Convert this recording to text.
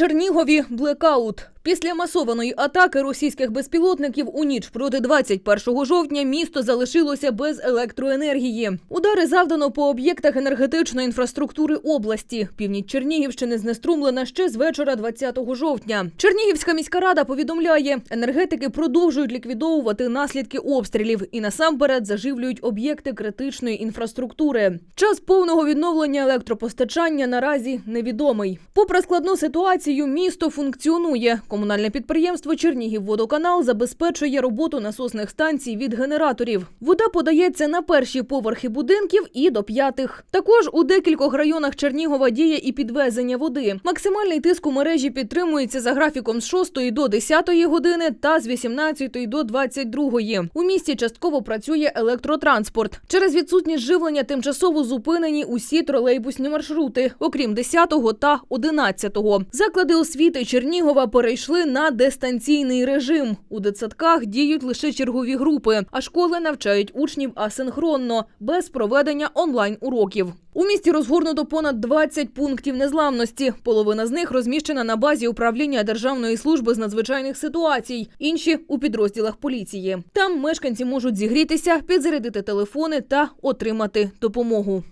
Чернігові блекаут. Після масованої атаки російських безпілотників у ніч проти 21 жовтня місто залишилося без електроенергії. Удари завдано по об'єктах енергетичної інфраструктури області. Північ Чернігівщини знеструмлена ще з вечора 20 жовтня. Чернігівська міська рада повідомляє, енергетики продовжують ліквідовувати наслідки обстрілів і насамперед заживлюють об'єкти критичної інфраструктури. Час повного відновлення електропостачання наразі невідомий. Попри складну ситуацію, місто функціонує. Комунальне підприємство Чернігівводоканал забезпечує роботу насосних станцій від генераторів. Вода подається на перші поверхи будинків і до п'ятих. Також у декількох районах Чернігова діє і підвезення води. Максимальний тиск у мережі підтримується за графіком з 6 до 10 години та з 18 до 22. У місті частково працює електротранспорт. Через відсутність живлення тимчасово зупинені усі тролейбусні маршрути, окрім 10 та 11. Заклади освіти Чернігова перейшли на дистанційний режим. У дитсадках діють лише чергові групи, а школи навчають учнів асинхронно, без проведення онлайн-уроків. У місті розгорнуто понад 20 пунктів незламності. Половина з них розміщена на базі управління Державної служби з надзвичайних ситуацій, інші у підрозділах поліції. Там мешканці можуть зігрітися, підзарядити телефони та отримати допомогу.